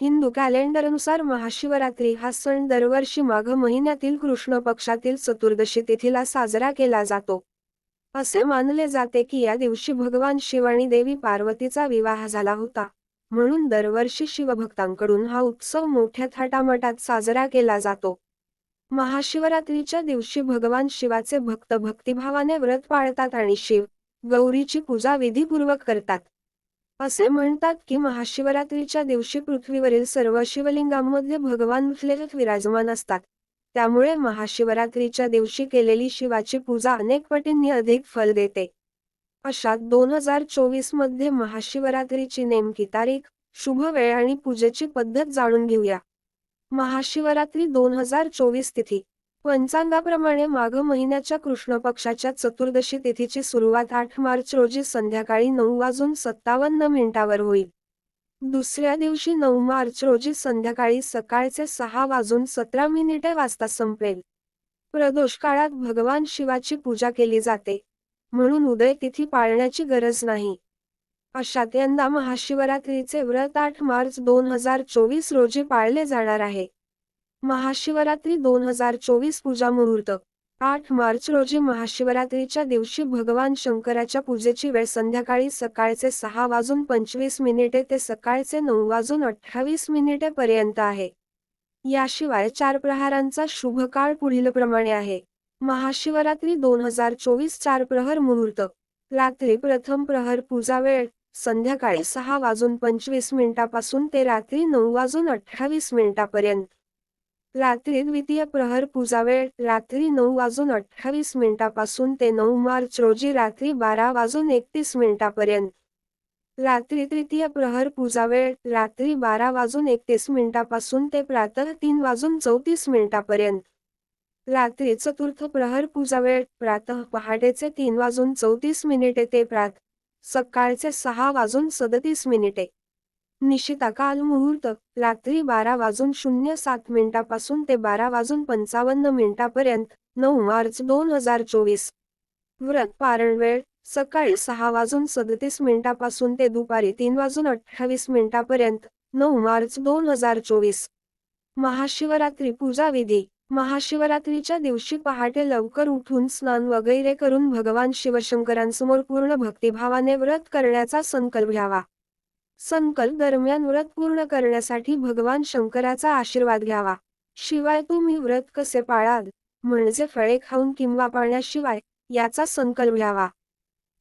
हिंदू कॅलेंडरनुसार महाशिवरात्री हा सण दरवर्षी माघ महिन्यातील कृष्ण पक्षातील चतुर्दशी तिथीला साजरा केला जातो. असे मानले जाते की या दिवशी भगवान शिव आणि देवी पार्वतीचा विवाह झाला होता. म्हणून दरवर्षी शिवभक्तांकडून हा उत्सव मोठ्या थाटामाटात साजरा केला जातो. महाशिवरात्रीच्या दिवशी भगवान शिवाचे भक्त भक्तिभावाने व्रत पाळतात आणि शिव गौरीची पूजा विधीपूर्वक करतात. असे म्हणतात की महाशिवरात्रीच्या दिवशी पृथ्वीवरील सर्व शिवलिंगांमध्ये भगवान मिथलेत विराजमान असतात. त्यामुळे महाशिवरात्रीच्या दिवशी केलेली शिवाची पूजा अनेक पटींनी अधिक फल देते. अशात दोन हजार चोवीसमध्ये महाशिवरात्रीची नेमकी तारीख शुभ वेळ आणि पूजेची पद्धत जाणून घेऊया. महाशिवरात्री दोन हजार चोवीस तिथी पंचांगाप्रमाणे माघ महिन्याच्या कृष्ण पक्षाच्या चतुर्दशी तिथीची सुरुवात आठ मार्च रोजी संध्याकाळी नऊ वाजून सत्तावन्न मिनिटावर होईल. दुसऱ्या दिवशी नऊ मार्च रोजी संध्याकाळी सकाळचे सहा वाजून सतरा मिनिटे वाजता संपेल. प्रदोष काळात भगवान शिवाची पूजा केली जाते. म्हणून उदय तिथी पाळण्याची गरज नाही. अशात यंदा महाशिवरात्रीचे व्रत आठ मार्च दोन हजार चोवीस रोजी पाळले जाणार आहे. महाशिवरात्री दोन हजार चोवीस पूजा मुहूर्त. आठ मार्च रोजी महाशिवरात्रीच्या दिवशी भगवान शंकराच्या पूजेची वेळ संध्याकाळी सकाळचे सहा वाजून पंचवीस मिनिटे ते सकाळचे नऊ वाजून अठ्ठावीस मिनिटे पर्यंत आहे. याशिवाय चार प्रहारांचा शुभ काळ पुढीलप्रमाणे आहे. महाशिवरात्री दोन हजार चोवीस चार प्रहर मुहूर्त. रात्री प्रथम प्रहर पूजा वेळ संध्याकाळी सहा वाजून पंचवीस मिनिटापासून ते रात्री नऊ वाजून अठ्ठावीस मिनिटापर्यंत. रात्री द्वितीय प्रहर पूजा वेळ रात्री नऊ वाजून अठ्ठावीस मिनिटापासून ते नऊ मार्च रोजी रात्री बारा वाजून एकतीस मिनिटापर्यंत. रात्री तृतीय प्रहर पूजा वेळ रात्री बारा वाजून एकतीस मिनिटापासून ते प्रातः तीन वाजून चौतीस मिनिटापर्यंत. रात्री चतुर्थ प्रहर पूजा वेळ प्रातः पहाटेचे तीन वाजून चौतीस मिनिटे ते प्रात सकाळचे सहा वाजून सदतीस मिनिटे. निशिता काल मुहूर्त रात्री बारा वाजून शून्य सात मिनिटापासून ते बारा वाजून पंचावन्न मिनिटापर्यंत नऊ मार्च दोन हजार चोवीस. व्रत पारण वेळ सकाळी सहा वाजून सदतीस मिनिटापासून ते दुपारी तीन वाजून अठ्ठावीस मिनिटापर्यंत नऊ मार्च दोन हजार चोवीस. महाशिवरात्री पूजा विधी महाशिवरात्रीच्या दिवशी पहाटे लवकर उठून स्नान वगैरे करून भगवान शिवशंकरांसमोर पूर्ण भक्तिभावाने व्रत करण्याचा संकल्प घ्यावा. संकल्प दरम्यान व्रत पूर्ण करण्यासाठी भगवान शंकराचा आशीर्वाद घ्यावा. शिवाय तुम्ही व्रत कसे पाळाल? म्हणजे फळे खाऊन किंवा पाळण्याशिवाय याचा संकल्प घ्यावा.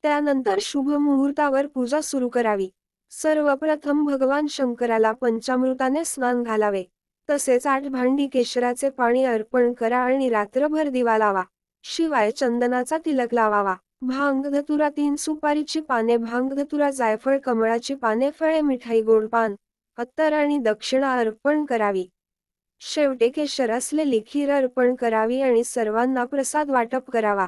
त्यानंतर शुभ मुहूर्तावर पूजा सुरू करावी. सर्वप्रथम भगवान शंकराला पंचामृताने स्नान घालावे. तसेच आठ भांडी केशराचे पाणी अर्पण करा आणि रात्रभर दिवा लावा. शिवाय चंदनाचा तिलक लावावा. भांग धतुरा तीन सुपारीची पाने भांग धतुरा जायफळ कमळाची पाने फळे मिठाई गोड पान अत्तर आणि दक्षिणा अर्पण करावी. शेवटे केशर असलेली खीर अर्पण करावी आणि सर्वांना प्रसाद वाटप करावा.